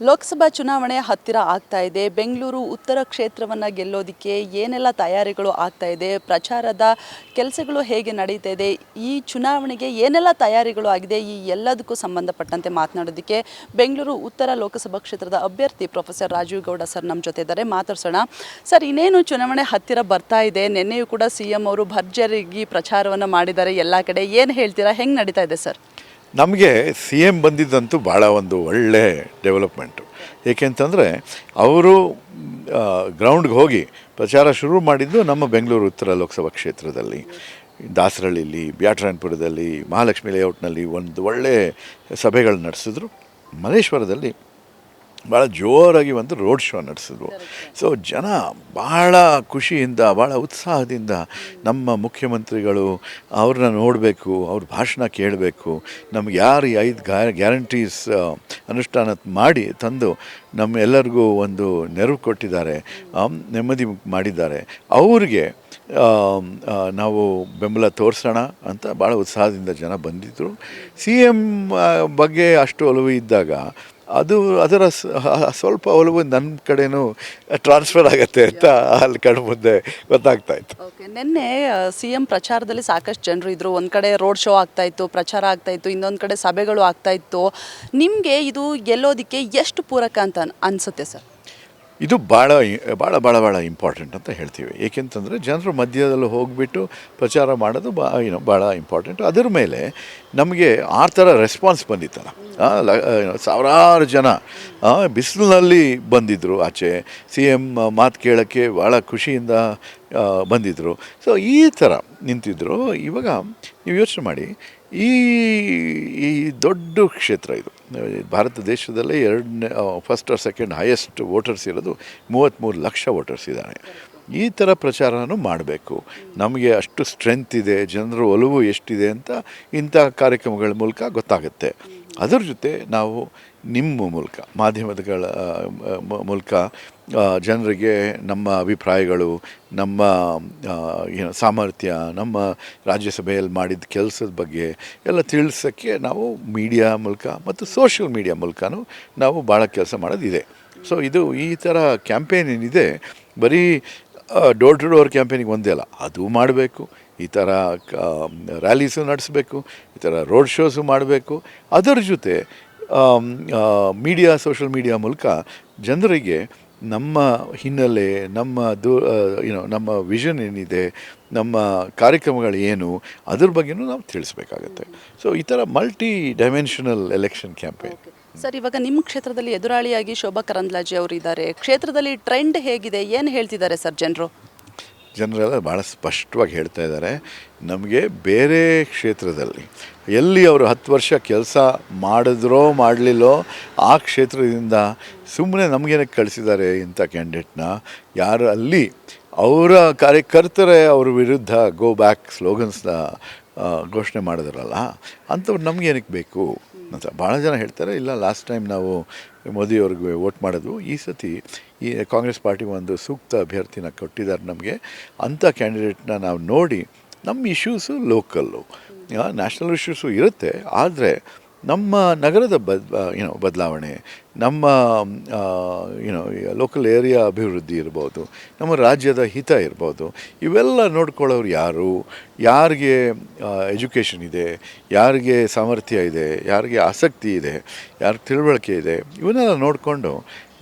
ಲೋಕಸಭಾ ಚುನಾವಣೆ ಹತ್ತಿರ ಆಗ್ತಾ ಇದೆ. ಬೆಂಗಳೂರು ಉತ್ತರ ಕ್ಷೇತ್ರವನ್ನು ಗೆಲ್ಲೋದಕ್ಕೆ ಏನೆಲ್ಲ ತಯಾರಿಗಳು ಆಗ್ತಾ ಇದೆ? ಪ್ರಚಾರದ ಕೆಲಸಗಳು ಹೇಗೆ ನಡೀತಾ ಇದೆ? ಈ ಚುನಾವಣೆಗೆ ಏನೆಲ್ಲ ತಯಾರಿಗಳು ಆಗಿದೆ? ಈ ಎಲ್ಲದಕ್ಕೂ ಸಂಬಂಧಪಟ್ಟಂತೆ ಮಾತನಾಡೋದಕ್ಕೆ ಬೆಂಗಳೂರು ಉತ್ತರ ಲೋಕಸಭಾ ಕ್ಷೇತ್ರದ ಅಭ್ಯರ್ಥಿ ಪ್ರೊಫೆಸರ್ ರಾಜೀವ್ ಗೌಡ ಸರ್ ನಮ್ಮ ಜೊತೆ ಇದ್ದಾರೆ ಮಾತಾಡ್ಸೋಣ. ಸರ್, ಇನ್ನೇನು ಚುನಾವಣೆ ಹತ್ತಿರ ಬರ್ತಾ ಇದೆ? ನಿನ್ನೆಯೂ ಕೂಡ ಸಿ ಎಂ ಅವರು ಭರ್ಜರಿಗೆ ಪ್ರಚಾರವನ್ನು ಮಾಡಿದ್ದಾರೆ. ಎಲ್ಲ ಕಡೆ ಏನು ಹೇಳ್ತೀರಾ? ಹೆಂಗೆ ನಡೀತಾ ಇದೆ ಸರ್? ನಮಗೆ ಸಿ ಎಂ ಬಂದಿದ್ದಂತೂ ಭಾಳ ಒಂದು ಒಳ್ಳೆ ಡೆವಲಪ್ಮೆಂಟು. ಏಕೆಂತಂದರೆ ಅವರು ಗ್ರೌಂಡ್ಗೆ ಹೋಗಿ ಪ್ರಚಾರ ಶುರು ಮಾಡಿದ್ದು ನಮ್ಮ ಬೆಂಗಳೂರು ಉತ್ತರ ಲೋಕಸಭಾ ಕ್ಷೇತ್ರದಲ್ಲಿ. ದಾಸರಳ್ಳಿಲಿ ಬ್ಯಾಟ್ರಾಯನ್ಪುರದಲ್ಲಿ, ಮಹಾಲಕ್ಷ್ಮಿ ಲೇಔಟ್ನಲ್ಲಿ ಒಂದು ಒಳ್ಳೆ ಸಭೆಗಳು ನಡೆಸಿದ್ರು. ಮಲ್ಲೇಶ್ವರದಲ್ಲಿ ಭಾಳ ಜೋರಾಗಿ ಒಂದು ರೋಡ್ ಶೋ ನಡೆಸಿದ್ರು ಸೊ ಜನ ಭಾಳ ಖುಷಿಯಿಂದ ಭಾಳ ಉತ್ಸಾಹದಿಂದ ನಮ್ಮ ಮುಖ್ಯಮಂತ್ರಿಗಳು ಅವ್ರನ್ನ ನೋಡಬೇಕು ಅವ್ರ ಭಾಷಣ ಕೇಳಬೇಕು. ನಮ್ಗೆ ಯಾರು ಈ ಐದು ಗ್ಯಾರಂಟೀಸ್ ಅನುಷ್ಠಾನ ಮಾಡಿ ತಂದು ನಮ್ಮೆಲ್ಲರಿಗೂ ಒಂದು ನೆರವು ಕೊಟ್ಟಿದ್ದಾರೆ ನೆಮ್ಮದಿ ಮಾಡಿದ್ದಾರೆ. ಅವ್ರಿಗೆ ನಾವು ಬೆಂಬಲ ತೋರಿಸೋಣ ಅಂತ ಭಾಳ ಉತ್ಸಾಹದಿಂದ ಜನ ಬಂದಿದ್ದರು ಸಿ ಎಂ ಬಗ್ಗೆ ಅಷ್ಟು ಒಲವು ಇದ್ದಾಗ ಅದು ಅದರ ಸ್ವಲ್ಪ ಒಲವು ನನ್ನ ಕಡೆನೂ ಟ್ರಾನ್ಸ್ಫರ್ ಆಗುತ್ತೆ ಅಂತ ಅಲ್ಲಿ ಕಣ್ಣು ಮುಂದೆ ಗೊತ್ತಾಗ್ತಾ ಇತ್ತು. ಓಕೆ ನಿನ್ನೆ ಸಿ ಎಂ ಪ್ರಚಾರದಲ್ಲಿ ಸಾಕಷ್ಟು ಜನರು ಇದ್ರು. ಒಂದು ಕಡೆ ರೋಡ್ ಶೋ ಆಗ್ತಾ ಇತ್ತು ಪ್ರಚಾರ ಆಗ್ತಾ ಇತ್ತು ಇನ್ನೊಂದು ಕಡೆ ಸಭೆಗಳು ಆಗ್ತಾ ಇತ್ತು. ನಿಮಗೆ ಇದು ಗೆಲ್ಲೋದಕ್ಕೆ ಎಷ್ಟು ಪೂರಕ ಅಂತ ಅನ್- ಅನ್ಸುತ್ತೆ ಸರ್? ಇದು ಭಾಳ ಭಾಳ ಭಾಳ ಭಾಳ ಇಂಪಾರ್ಟೆಂಟ್ ಅಂತ ಹೇಳ್ತೀವಿ. ಏಕೆಂತಂದರೆ ಜನರು ಮಧ್ಯದಲ್ಲಿ ಹೋಗಿಬಿಟ್ಟು ಪ್ರಚಾರ ಮಾಡೋದು ಬಾ ಏನೋ ಭಾಳ ಇಂಪಾರ್ಟೆಂಟ್ ಅದರ ಮೇಲೆ ನಮಗೆ ಆ ಥರ ರೆಸ್ಪಾನ್ಸ್ ಬಂದಿತ್ತಲ್ಲ. ಸಾವಿರಾರು ಜನ ಬಿಸಿಲಿನಲ್ಲಿ ಬಂದಿದ್ದರು ಆಚೆ. ಸಿ ಎಂ ಮಾತು ಕೇಳೋಕ್ಕೆ ಭಾಳ ಖುಷಿಯಿಂದ ಬಂದಿದ್ದರು ಸೊ ಈ ಥರ ನಿಂತಿದ್ದರು ಇವಾಗ ನೀವು ಯೋಚನೆ ಮಾಡಿ, ಈ ಈ ದೊಡ್ಡ ಕ್ಷೇತ್ರ ಇದು. ಭಾರತ ದೇಶದಲ್ಲೇ ಎರಡನೇ first or second highest voters ಇರೋದು ಮೂವತ್ತ್ಮೂರು ಲಕ್ಷ ವೋಟರ್ಸ್ ಇದ್ದಾರೆ. ಈ ಥರ ಪ್ರಚಾರನೂ ಮಾಡಬೇಕು. ನಮಗೆ ಅಷ್ಟು ಸ್ಟ್ರೆಂತ್ ಇದೆ, ಜನರ ಒಲವು ಎಷ್ಟಿದೆ ಅಂತ ಇಂಥ ಕಾರ್ಯಕ್ರಮಗಳ ಮೂಲಕ ಗೊತ್ತಾಗುತ್ತೆ. ಅದರ ಜೊತೆ ನಾವು ನಿಮ್ಮ ಮೂಲಕ ಮಾಧ್ಯಮಗಳ ಮೂಲಕ ಜನರಿಗೆ ನಮ್ಮ ಅಭಿಪ್ರಾಯಗಳು, ನಮ್ಮ ಏನು ಸಾಮರ್ಥ್ಯ, ನಮ್ಮ ರಾಜ್ಯಸಭೆಯಲ್ಲಿ ಮಾಡಿದ ಕೆಲಸದ ಬಗ್ಗೆ ಎಲ್ಲ ತಿಳಿಸೋಕ್ಕೆ ನಾವು ಮೀಡಿಯಾ ಮೂಲಕ ಮತ್ತು ಸೋಷಿಯಲ್ ಮೀಡಿಯಾ ಮೂಲಕನೂ ನಾವು ಭಾಳ ಕೆಲಸ ಮಾಡೋದಿದೆ. ಸೊ, ಇದು ಈ ಥರ ಕ್ಯಾಂಪೇನ್ ಏನಿದೆ, ಬರೀ ಡೋರ್ ಟು ಡೋರ್ ಕ್ಯಾಂಪೇನಿಗೆ ಒಂದೇ ಅಲ್ಲ, ಅದು ಮಾಡಬೇಕು, ಈ ಥರ ರ್ಯಾಲೀಸು ನಡೆಸಬೇಕು, ಈ ಥರ ರೋಡ್ ಶೋಸು ಮಾಡಬೇಕು, ಅದರ ಜೊತೆ ಮೀಡಿಯಾ ಸೋಷಿಯಲ್ ಮೀಡಿಯಾ ಮೂಲಕ ಜನರಿಗೆ ನಮ್ಮ ಹಿನ್ನೆಲೆ, ನಮ್ಮ ದೂ ಏನೋ ನಮ್ಮ ವಿಷನ್ ಏನಿದೆ, ನಮ್ಮ ಕಾರ್ಯಕ್ರಮಗಳು ಏನು, ಅದ್ರ ಬಗ್ಗೆನೂ ನಾವು ತಿಳಿಸ್ಬೇಕಾಗತ್ತೆ. ಸೊ ಈ ಥರ multi dimensional election campaign sir ಇವಾಗ ನಿಮ್ಮ ಕ್ಷೇತ್ರದಲ್ಲಿ ಎದುರಾಳಿಯಾಗಿ ಶೋಭಾ ಕರಂದ್ಲಾಜಿ ಅವರು ಇದ್ದಾರೆ ಕ್ಷೇತ್ರದಲ್ಲಿ ಟ್ರೆಂಡ್ ಹೇಗಿದೆ? ಏನು ಹೇಳ್ತಿದ್ದಾರೆ ಸರ್ ಜನರು? ಜನರೆಲ್ಲ ಭಾಳ ಸ್ಪಷ್ಟವಾಗಿ ಹೇಳ್ತಾ ಇದ್ದಾರೆ. ನಮಗೆ ಬೇರೆ ಕ್ಷೇತ್ರದಲ್ಲಿ ಎಲ್ಲಿ ಅವರು ಹತ್ತು ವರ್ಷ ಕೆಲಸ ಮಾಡಿದ್ರೋ ಮಾಡಲಿಲ್ಲೋ ಆ ಕ್ಷೇತ್ರದಿಂದ ಸುಮ್ಮನೆ ನಮಗೇನಕ್ಕೆ ಕಳಿಸಿದ್ದಾರೆ ಇಂಥ ಕ್ಯಾಂಡಿಡೇಟ್ನ? ಯಾರು ಅಲ್ಲಿ ಅವರ ಕಾರ್ಯಕರ್ತರೇ ಅವ್ರ ವಿರುದ್ಧ ಗೋ ಬ್ಯಾಕ್ ಸ್ಲೋಗನ್ಸ್ನ ಘೋಷಣೆ ಮಾಡಿದ್ರಲ್ಲ, ಅಂಥವ್ರು ನಮಗೇನಕ್ಕೆ ಬೇಕು? ಅಂತ ಭಾಳ ಜನ ಹೇಳ್ತಾರೆ. ಇಲ್ಲ ಲಾಸ್ಟ್ ಟೈಮ್ ನಾವು ಮೋದಿಯವ್ರಿಗೆ ವೋಟ್ ಮಾಡಿದ್ವು. ಈ ಸತಿ ಈ ಕಾಂಗ್ರೆಸ್ ಪಾರ್ಟಿ ಒಂದು ಸೂಕ್ತ ಅಭ್ಯರ್ಥಿನ ಕೊಟ್ಟಿದ್ದಾರೆ ನಮಗೆ. ಅಂಥ ಕ್ಯಾಂಡಿಡೇಟ್ನ ನಾವು ನೋಡಿ ನಮ್ಮ ಇಶ್ಯೂಸು ಲೋಕಲ್ಲು ನ್ಯಾಷನಲ್ ಇಶ್ಯೂಸು ಇರುತ್ತೆ. ಆದರೆ ನಮ್ಮ ನಗರದ ಬದ್ ಏನೋ ಬದಲಾವಣೆ, ನಮ್ಮ ಏನೋ ಲೋಕಲ್ ಏರಿಯಾ ಅಭಿವೃದ್ಧಿ ಇರ್ಬೋದು, ನಮ್ಮ ರಾಜ್ಯದ ಹಿತ ಇರ್ಬೋದು, ಇವೆಲ್ಲ ನೋಡ್ಕೊಳ್ಳೋರು ಯಾರು? ಯಾರಿಗೆ ಎಜುಕೇಷನ್ ಇದೆ? ಯಾರಿಗೆ ಸಾಮರ್ಥ್ಯ ಇದೆ? ಯಾರಿಗೆ ಆಸಕ್ತಿ ಇದೆ? ಯಾರಿಗೆ ತಿಳುವಳಿಕೆ ಇದೆ? ಇವನ್ನೆಲ್ಲ ನೋಡಿಕೊಂಡು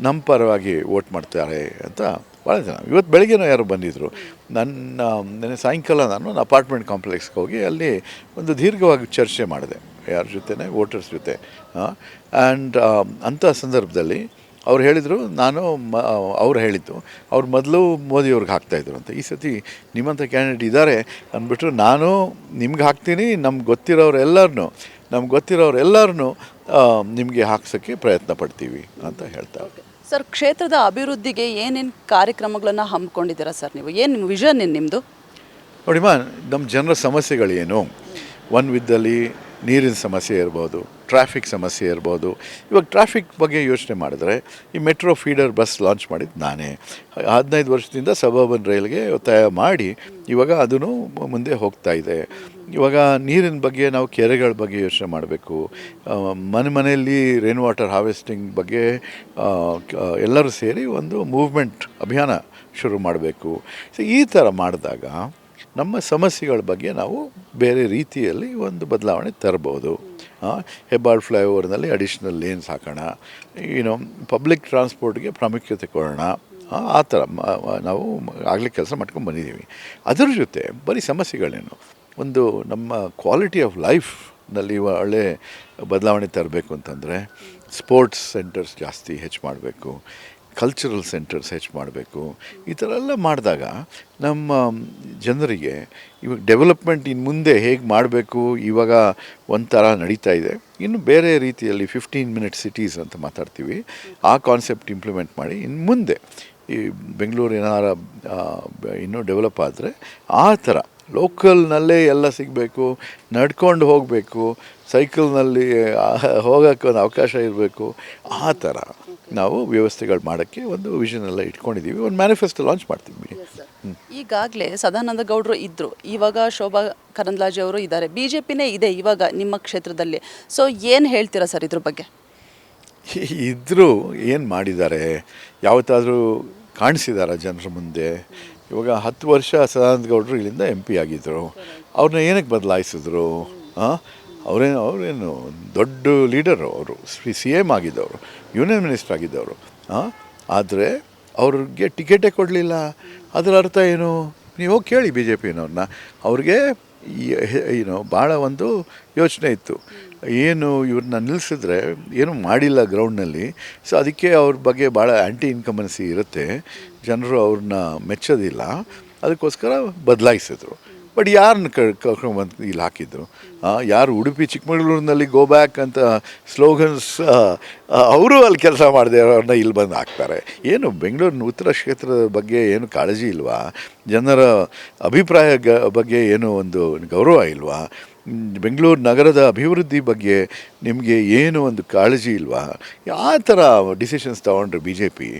ನಮ್ಮ ಪರವಾಗಿ ವೋಟ್ ಮಾಡ್ತಾರೆ ಅಂತ ಭಾಳ ಜನ. ಇವತ್ತು ಬೆಳಗ್ಗೆನೂ ಯಾರು ಬಂದಿದ್ದರು ನನ್ನ ನೆನೆ ಸಾಯಂಕಾಲ ನಾನು ಒಂದು ಅಪಾರ್ಟ್ಮೆಂಟ್ ಕಾಂಪ್ಲೆಕ್ಸ್ಗೆ ಹೋಗಿ ಅಲ್ಲಿ ಒಂದು ದೀರ್ಘವಾಗಿ ಚರ್ಚೆ ಮಾಡಿದೆ. ಯಾರ ಜೊತೆನೇ? ವೋಟರ್ಸ್ ಜೊತೆ. ಆ್ಯಂಡ್ ಅಂಥ ಸಂದರ್ಭದಲ್ಲಿ ಅವ್ರು ಹೇಳಿದರು ನಾನು ಮ ಅವ್ರು ಹೇಳಿದ್ದು ಅವ್ರು ಮೊದಲು ಮೋದಿಯವ್ರಿಗೆ ಹಾಕ್ತಾಯಿದ್ರು ಅಂತ. ಈ ಸತಿ ನಿಮ್ಮಂಥ ಕ್ಯಾಂಡಿಡೇಟ್ ಇದ್ದಾರೆ ಅಂದ್ಬಿಟ್ಟು ನಾನು ನಿಮ್ಗೆ ಹಾಕ್ತೀನಿ ನಮ್ಗೆ ಗೊತ್ತಿರೋರೆಲ್ಲರನ್ನೂ ನಮ್ಗೆ ಗೊತ್ತಿರೋರೆಲ್ಲರನ್ನೂ ನಿಮಗೆ ಹಾಕ್ಸೋಕ್ಕೆ ಪ್ರಯತ್ನ ಪಡ್ತೀವಿ ಅಂತ ಹೇಳ್ತಾ ಸರ್ ಕ್ಷೇತ್ರದ ಅಭಿವೃದ್ಧಿಗೆ ಏನೇನು ಕಾರ್ಯಕ್ರಮಗಳನ್ನು ಹಮ್ಮಿಕೊಂಡಿದ್ದೀರಾ ಸರ್ ನೀವು? ಏನು ನಿಮ್ಮ ವಿಷನ್ ಏನು ನಿಮ್ಮದು ನೋಡಿಮ್ಮ ನಮ್ಮ ಜನರ ಸಮಸ್ಯೆಗಳೇನು? ಒನ್ ವಿದ್ದಲ್ಲಿ ನೀರಿನ ಸಮಸ್ಯೆ ಇರ್ಬೋದು ಟ್ರಾಫಿಕ್ ಸಮಸ್ಯೆ ಇರ್ಬೋದು. ಇವಾಗ ಟ್ರಾಫಿಕ್ ಬಗ್ಗೆ ಯೋಚನೆ ಮಾಡಿದ್ರೆ ಈ ಮೆಟ್ರೋ ಫೀಡರ್ ಬಸ್ ಲಾಂಚ್ ಮಾಡಿದ್ದು ನಾನೇ. ಹದಿನೈದು ವರ್ಷದಿಂದ ಸಬರ್ಬನ್ ರೈಲ್ಗೆ ಒತ್ತಾಯ ಮಾಡಿ ಇವಾಗ ಅದನ್ನು ಮುಂದೆ ಹೋಗ್ತಾ ಇದೆ. ಇವಾಗ ನೀರಿನ ಬಗ್ಗೆ ನಾವು ಕೆರೆಗಳ ಬಗ್ಗೆ ಯೋಚನೆ ಮಾಡಬೇಕು. ಮನೆ ಮನೆಯಲ್ಲಿ ರೇನ್ ವಾಟರ್ ಹಾರ್ವೆಸ್ಟಿಂಗ್ ಬಗ್ಗೆ ಎಲ್ಲರೂ ಸೇರಿ ಒಂದು ಮೂವ್ಮೆಂಟ್ ಅಭಿಯಾನ ಶುರು ಮಾಡಬೇಕು. ಸೊ ಈ ಥರ ಮಾಡಿದಾಗ ನಮ್ಮ ಸಮಸ್ಯೆಗಳ ಬಗ್ಗೆ ನಾವು ಬೇರೆ ರೀತಿಯಲ್ಲಿ ಒಂದು ಬದಲಾವಣೆ ತರ್ಬೋದು ಹೆಬ್ಬಾಳ್ ಫ್ಲೈಓವರ್ನಲ್ಲಿ ಅಡಿಷ್ನಲ್ ಲೇನ್ಸ್ ಹಾಕೋಣ. ಏನು ಪಬ್ಲಿಕ್ ಟ್ರಾನ್ಸ್ಪೋರ್ಟ್ಗೆ ಪ್ರಾಮುಖ್ಯತೆ ಕೊಡೋಣ. ಆ, ಥರ ನಾವು ಆಗಲೇ ಕೆಲಸ ಮಾಡ್ಕೊಂಡು ಬಂದಿದ್ದೀವಿ. ಅದರ ಜೊತೆ ಬರೀ ಸಮಸ್ಯೆಗಳೇನು? ಒಂದು ನಮ್ಮ ಕ್ವಾಲಿಟಿ ಆಫ್ ಲೈಫ್ನಲ್ಲಿ ಒಳ್ಳೆ ಬದಲಾವಣೆ ತರಬೇಕು ಅಂತಂದರೆ ಸ್ಪೋರ್ಟ್ಸ್ ಸೆಂಟರ್ಸ್ ಜಾಸ್ತಿ ಹೆಚ್ಚು ಮಾಡಬೇಕು. ಕಲ್ಚರಲ್ ಸೆಂಟರ್ಸ್ ಹೆಚ್ಚು ಮಾಡಬೇಕು. ಈ ಥರ ಎಲ್ಲ ಮಾಡಿದಾಗ ನಮ್ಮ ಜನರಿಗೆ ಇವಾಗ ಡೆವಲಪ್ಮೆಂಟ್ ಇನ್ನು ಮುಂದೆ ಹೇಗೆ ಮಾಡಬೇಕು, ಇವಾಗ ಒಂಥರ ನಡೀತಾ ಇದೆ. ಇನ್ನು ಬೇರೆ ರೀತಿಯಲ್ಲಿ ಫಿಫ್ಟೀನ್ ಮಿನಿಟ್ ಸಿಟೀಸ್ ಅಂತ ಮಾತಾಡ್ತೀವಿ. ಆ ಕಾನ್ಸೆಪ್ಟ್ ಇಂಪ್ಲಿಮೆಂಟ್ ಮಾಡಿ ಇನ್ನು ಮುಂದೆ ಈ ಬೆಂಗಳೂರು ಏನಾರ ಇನ್ನೂ ಡೆವಲಪ್ ಆದರೆ ಆ ಥರ ಲೋಕಲ್ನಲ್ಲೇ ಎಲ್ಲ ಸಿಗಬೇಕು, ನಡ್ಕೊಂಡು ಹೋಗಬೇಕು ಸೈಕಲ್ನಲ್ಲಿ ಹೋಗೋಕ್ಕೆ ಒಂದು ಅವಕಾಶ ಇರಬೇಕು, ಆ ಥರ ನಾವು ವ್ಯವಸ್ಥೆಗಳು ಮಾಡೋಕ್ಕೆ ಒಂದು ವಿಷನ್ ಎಲ್ಲ ಇಟ್ಕೊಂಡಿದ್ದೀವಿ. ಒಂದು ಮ್ಯಾನಿಫೆಸ್ಟೋ ಲಾಂಚ್ ಮಾಡ್ತೀವಿ ಈಗಾಗಲೇ ಸದಾನಂದ ಗೌಡರು ಇದ್ದರು ಇವಾಗ ಶೋಭಾ ಕರಂದ್ಲಾಜೆ ಅವರು ಇದ್ದಾರೆ. ಬಿ ಜೆ ಪಿನೇ ಇದೆ ಇವಾಗ ನಿಮ್ಮ ಕ್ಷೇತ್ರದಲ್ಲಿ. ಸೊ ಏನು ಹೇಳ್ತೀರಾ ಸರ್ ಇದ್ರ ಬಗ್ಗೆ? ಇದ್ದರೂ ಏನು ಮಾಡಿದ್ದಾರೆ? ಯಾವತ್ತಾದರೂ ಕಾಣಿಸಿದಾರ ಜನರ ಮುಂದೆ? ಇವಾಗ ಹತ್ತು ವರ್ಷ ಸದಾನಂದ ಗೌಡರು ಇಲ್ಲಿಂದ ಎಂ ಪಿ ಆಗಿದ್ದರು ಅವ್ರನ್ನ ಏನಕ್ಕೆ ಬದಲಾಯಿಸಿದ್ರು? ಹಾಂ ಅವರೇನು ಅವರೇನು ದೊಡ್ಡ ಲೀಡರು ಅವರು, ಸಿ ಎಂ ಆಗಿದ್ದವರು, ಯೂನಿಯನ್ ಮಿನಿಸ್ಟರ್ ಆಗಿದ್ದವರು ಹಾಂ ಆದರೆ ಅವ್ರಿಗೆ ಟಿಕೆಟೇ ಕೊಡಲಿಲ್ಲ. ಅದರ ಅರ್ಥ ಏನು? ನೀವು ಕೇಳಿ ಬಿ ಜೆ ಪಿನವ್ರನ್ನ ಅವ್ರಿಗೆ ಏನು, ಭಾಳ ಒಂದು ಯೋಚನೆ ಇತ್ತು. ಏನು ಇವ್ರನ್ನ ನಿಲ್ಲಿಸಿದ್ರೆ ಏನು ಮಾಡಿಲ್ಲ ಗ್ರೌಂಡ್ನಲ್ಲಿ. ಸೊ ಅದಕ್ಕೆ ಅವ್ರ ಬಗ್ಗೆ ಭಾಳ ಆ್ಯಂಟಿ ಇನ್ಕಮನ್ಸಿ ಇರುತ್ತೆ. ಜನರು ಅವ್ರನ್ನ ಮೆಚ್ಚೋದಿಲ್ಲ. ಅದಕ್ಕೋಸ್ಕರ ಬದಲಾಯಿಸಿದ್ರು. ಬಟ್ ಯಾರನ್ನ ಕರ್ಕೊಂಡ್ಬಂದು ಇಲ್ಲಿ ಹಾಕಿದ್ರು. ಯಾರು ಉಡುಪಿ ಚಿಕ್ಕಮಗಳೂರಿನಲ್ಲಿ ಗೋ ಬ್ಯಾಕ್ ಅಂತ ಸ್ಲೋಗನ್ಸ್ ಅವರು ಅಲ್ಲಿ ಕೆಲಸ ಮಾಡದೆ ಅವ್ರನ್ನ ಇಲ್ಲಿ ಬಂದು ಹಾಕ್ತಾರೆ. ಏನು ಬೆಂಗಳೂರಿನ ಉತ್ತರ ಕ್ಷೇತ್ರದ ಬಗ್ಗೆ ಏನು ಕಾಳಜಿ ಇಲ್ವಾ? ಜನರ ಅಭಿಪ್ರಾಯ ಬಗ್ಗೆ ಏನು ಒಂದು ಗೌರವ ಇಲ್ವಾ? ಬೆಂಗಳೂರು ನಗರದ ಅಭಿವೃದ್ಧಿ ಬಗ್ಗೆ ನಿಮಗೆ ಏನು ಒಂದು ಕಾಳಜಿ ಇಲ್ವಾ? ಆ ಥರ ಡಿಸಿಷನ್ಸ್ ತೊಗೊಂಡ್ರೆ ಬಿ ಜೆ ಪಿ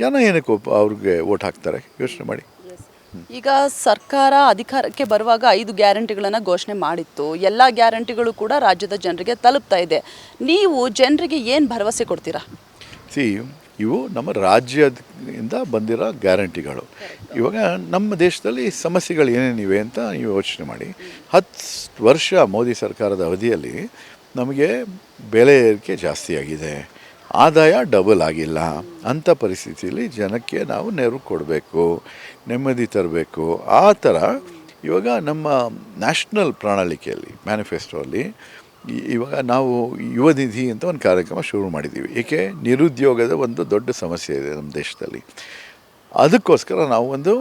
ಜನ ಏನಕ್ಕೆ ಅವ್ರಿಗೆ ಓಟ್ ಹಾಕ್ತಾರೆ? ಯೋಚನೆ ಮಾಡಿ. ಈಗ ಸರ್ಕಾರ ಅಧಿಕಾರಕ್ಕೆ ಬರುವಾಗ ಐದು ಗ್ಯಾರಂಟಿಗಳನ್ನು ಘೋಷಣೆ ಮಾಡಿತ್ತು. ಎಲ್ಲ ಗ್ಯಾರಂಟಿಗಳು ಕೂಡ ರಾಜ್ಯದ ಜನರಿಗೆ ತಲುಪ್ತಾ ಇದೆ. ನೀವು ಜನರಿಗೆ ಏನು ಭರವಸೆ ಕೊಡ್ತೀರಾ? ಸಿ, ಇವು ನಮ್ಮ ರಾಜ್ಯದಿಂದ ಬಂದಿರೋ ಗ್ಯಾರಂಟಿಗಳು. ಇವಾಗ ನಮ್ಮ ದೇಶದಲ್ಲಿ ಸಮಸ್ಯೆಗಳು ಏನೇನಿವೆ ಅಂತ ನೀವು ಯೋಚನೆ ಮಾಡಿ. ಹತ್ತು ವರ್ಷ ಮೋದಿ ಸರ್ಕಾರದ ಅವಧಿಯಲ್ಲಿ ನಮಗೆ ಬೆಲೆ ಏರಿಕೆ ಜಾಸ್ತಿ ಆಗಿದೆ ಆದಾಯ ಡಬಲ್ ಆಗಿಲ್ಲ. ಅಂಥ ಪರಿಸ್ಥಿತಿಯಲ್ಲಿ ಜನಕ್ಕೆ ನಾವು ನೆರವು ಕೊಡಬೇಕು, ನೆಮ್ಮದಿ ತರಬೇಕು. ಆ ಥರ ಇವಾಗ ನಮ್ಮ ನ್ಯಾಷನಲ್ ಪ್ರಣಾಳಿಕೆಯಲ್ಲಿ, ಮ್ಯಾನಿಫೆಸ್ಟೋಲ್ಲಿ ಇವಾಗ ನಾವು ಯುವ ನಿಧಿ ಅಂತ ಒಂದು ಕಾರ್ಯಕ್ರಮ ಶುರು ಮಾಡಿದ್ದೀವಿ. ಏಕೆ? ನಿರುದ್ಯೋಗದ ಒಂದು ದೊಡ್ಡ ಸಮಸ್ಯೆ ಇದೆ ನಮ್ಮ ದೇಶದಲ್ಲಿ. ಅದಕ್ಕೋಸ್ಕರ ನಾವು ಒಂದು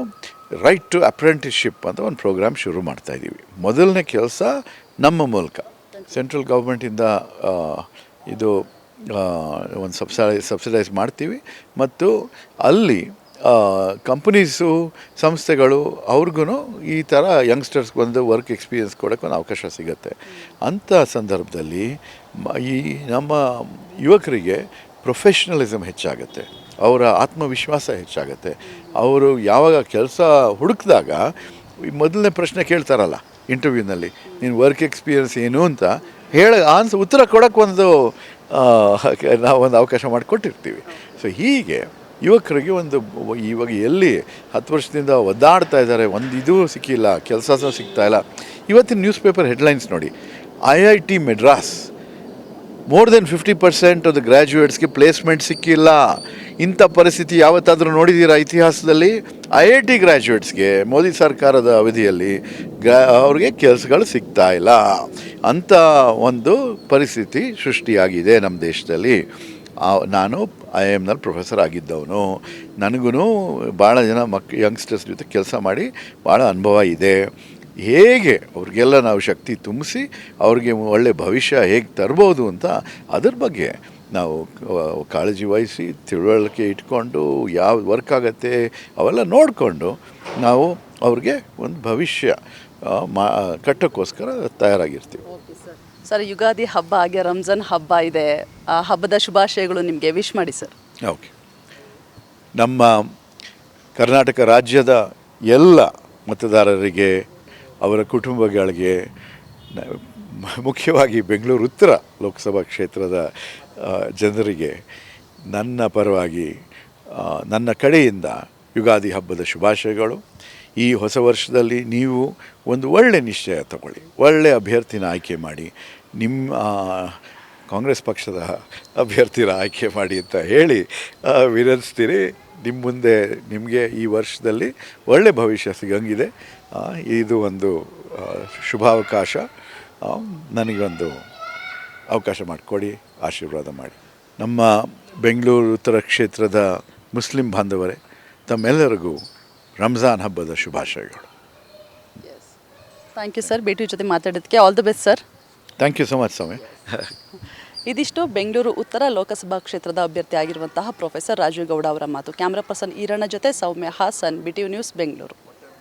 ರೈಟ್ ಟು ಅಪ್ರೆಂಟಿಸ್ಶಿಪ್ ಅಂತ ಒಂದು ಪ್ರೋಗ್ರಾಮ್ ಶುರು ಮಾಡ್ತಾ ಇದ್ದೀವಿ. ಮೊದಲನೇ ಕೆಲಸ ನಮ್ಮ ಮೂಲಕ. ಸೆಂಟ್ರಲ್ ಗೌರ್ಮೆಂಟಿಂದ ಇದು ಒಂದು ಸಬ್ಸೈಸ್ ಸಬ್ಸಿಡೈಸ್ ಮಾಡ್ತೀವಿ. ಮತ್ತು ಅಲ್ಲಿ ಕಂಪನೀಸು ಸಂಸ್ಥೆಗಳು ಅವ್ರಿಗೂ ಈ ಥರ ಯಂಗ್ಸ್ಟರ್ಸ್ಗೆ ಒಂದು ವರ್ಕ್ ಎಕ್ಸ್ಪೀರಿಯನ್ಸ್ ಕೊಡೋಕ್ಕೆ ಒಂದು ಅವಕಾಶ ಸಿಗುತ್ತೆ. ಅಂಥ ಸಂದರ್ಭದಲ್ಲಿ ಈ ನಮ್ಮ ಯುವಕರಿಗೆ ಪ್ರೊಫೆಷ್ನಲಿಸಮ್ ಹೆಚ್ಚಾಗುತ್ತೆ. ಅವರ ಆತ್ಮವಿಶ್ವಾಸ ಹೆಚ್ಚಾಗುತ್ತೆ. ಅವರು ಯಾವಾಗ ಕೆಲಸ ಹುಡುಕಿದಾಗ ಮೊದಲನೇ ಪ್ರಶ್ನೆ ಕೇಳ್ತಾರಲ್ಲ ಇಂಟರ್ವ್ಯೂನಲ್ಲಿ ನೀನು ವರ್ಕ್ ಎಕ್ಸ್ಪೀರಿಯನ್ಸ್ ಏನು? ಅಂತ ಹೇಳ ಆನ್ಸ್ ಉತ್ತರ ನಾವು ಒಂದು ಅವಕಾಶ ಮಾಡಿಕೊಟ್ಟಿರ್ತೀವಿ. ಸೊ ಹೀಗೆ ಯುವಕರಿಗೆ ಒಂದು ಇವಾಗ ಎಲ್ಲಿ ಹತ್ತು ವರ್ಷದಿಂದ ಒದ್ದಾಡ್ತಾ ಇದ್ದಾರೆ, ಒಂದು ಇದು ಸಿಕ್ಕಿಲ್ಲ, ಕೆಲಸ ಸಿಗ್ತಾ ಇಲ್ಲ. ಇವತ್ತಿನ ನ್ಯೂಸ್ ಪೇಪರ್ ಹೆಡ್ಲೈನ್ಸ್ ನೋಡಿ. I I T Madras more than fifty percent of the ಗ್ರ್ಯಾಜುಯೇಟ್ಸ್ಗೆ placement ಸಿಕ್ಕಿಲ್ಲ. ಇಂಥ ಪರಿಸ್ಥಿತಿ ಯಾವತ್ತಾದರೂ ನೋಡಿದ್ದೀರಾ ಇತಿಹಾಸದಲ್ಲಿ? ಐ ಐ ಟಿ ಗ್ರ್ಯಾಜುಯೇಟ್ಸ್ಗೆ ಮೋದಿ ಸರ್ಕಾರದ ಅವಧಿಯಲ್ಲಿ ಗ್ರಾ ಅವ್ರಿಗೆ ಕೆಲಸಗಳು ಸಿಗ್ತಾ ಇಲ್ಲ. ಅಂಥ ಒಂದು ಪರಿಸ್ಥಿತಿ ಸೃಷ್ಟಿಯಾಗಿದೆ ನಮ್ಮ ದೇಶದಲ್ಲಿ. ನಾನು ಐ ಎಮ್ನಲ್ಲಿ ಪ್ರೊಫೆಸರ್ ಆಗಿದ್ದವನು. ನನಗೂ ಭಾಳ ಜನ ಮಕ್ ಯಂಗ್ಸ್ಟರ್ಸ್ ಜೊತೆ ಕೆಲಸ ಮಾಡಿ ಭಾಳ ಅನುಭವ ಇದೆ. ಹೇಗೆ ಅವ್ರಿಗೆಲ್ಲ ನಾವು ಶಕ್ತಿ ತುಂಬಿಸಿ ಅವ್ರಿಗೆ ಒಳ್ಳೆ ಭವಿಷ್ಯ ಹೇಗೆ ತರ್ಬೋದು ಅಂತ ಅದ್ರ ಬಗ್ಗೆ ನಾವು ಕಾಳಜಿ ವಹಿಸಿ ತಿಳುವಳಿಕೆ ಇಟ್ಕೊಂಡು ಯಾವ ವರ್ಕ್ ಆಗುತ್ತೆ ಅವೆಲ್ಲ ನೋಡಿಕೊಂಡು ನಾವು ಅವ್ರಿಗೆ ಒಂದು ಭವಿಷ್ಯ ಮಾ ಕಟ್ಟೋಕ್ಕೋಸ್ಕರ ತಯಾರಾಗಿರ್ತೀವಿ. ಸರ್ ಯುಗಾದಿ ಹಬ್ಬ ಹಾಗೆ ರಂಜಾನ್ ಹಬ್ಬ ಇದೆ. ಆ ಹಬ್ಬದ ಶುಭಾಶಯಗಳು ನಿಮಗೆ ವಿಶ್ ಮಾಡಿ ಸರ್. ಓಕೆ. ನಮ್ಮ ಕರ್ನಾಟಕ ರಾಜ್ಯದ ಎಲ್ಲ ಮತದಾರರಿಗೆ ಅವರ ಕುಟುಂಬಗಳಿಗೆ, ಮುಖ್ಯವಾಗಿ ಬೆಂಗಳೂರು ಉತ್ತರ ಲೋಕಸಭಾ ಕ್ಷೇತ್ರದ ಜನರಿಗೆ ನನ್ನ ಪರವಾಗಿ ನನ್ನ ಕಡೆಯಿಂದ ಯುಗಾದಿ ಹಬ್ಬದ ಶುಭಾಶಯಗಳು. ಈ ಹೊಸ ವರ್ಷದಲ್ಲಿ ನೀವು ಒಂದು ಒಳ್ಳೆಯ ನಿಶ್ಚಯ ತಗೊಳ್ಳಿ. ಒಳ್ಳೆಯ ಅಭ್ಯರ್ಥಿನ ಆಯ್ಕೆ ಮಾಡಿ. ನಿಮ್ಮ ಕಾಂಗ್ರೆಸ್ ಪಕ್ಷದ ಅಭ್ಯರ್ಥಿನ ಆಯ್ಕೆ ಮಾಡಿ ಅಂತ ಹೇಳಿ ವಿನಂತಿಸ್ತೀರಿ ನಿಮ್ಮ ಮುಂದೆ ನಿಮಗೆ ಈ ವರ್ಷದಲ್ಲಿ ಒಳ್ಳೆಯ ಭವಿಷ್ಯ ಸಿಗಂಗಿದೆ. ಇದು ಒಂದು ಶುಭಾವಕಾಶ. ನನಗೊಂದು ಅವಕಾಶ ಮಾಡಿಕೊಡಿ ಆಶೀರ್ವಾದ ಮಾಡಿ. ನಮ್ಮ ಬೆಂಗಳೂರು ಉತ್ತರ ಕ್ಷೇತ್ರದ ಮುಸ್ಲಿಂ ಬಾಂಧವರೇ ತಮ್ಮೆಲ್ಲರಿಗೂ ರಂಜಾನ್ ಹಬ್ಬದ ಶುಭಾಶಯಗಳು. ಥ್ಯಾಂಕ್ ಯು ಸರ್ ಭೇಟಿ ಜೊತೆ ಮಾತಾಡೋದಕ್ಕೆ all the best sir thank you so much ಸ್ವಾಮಿ. ಇದಿಷ್ಟು ಬೆಂಗಳೂರು ಉತ್ತರ ಲೋಕಸಭಾ ಕ್ಷೇತ್ರದ ಅಭ್ಯರ್ಥಿ ಆಗಿರುವಂತಹ ಪ್ರೊಫೆಸರ್ ರಾಜೀವ್ ಗೌಡ ಅವರ ಮಾತು. ಕ್ಯಾಮ್ರಾ ಪರ್ಸನ್ ಈರಣ್ಣ ಜೊತೆ ಸೌಮ್ಯ ಹಾಸನ್, ಬಿಟಿವಿ ನ್ಯೂಸ್ ಬೆಂಗಳೂರು.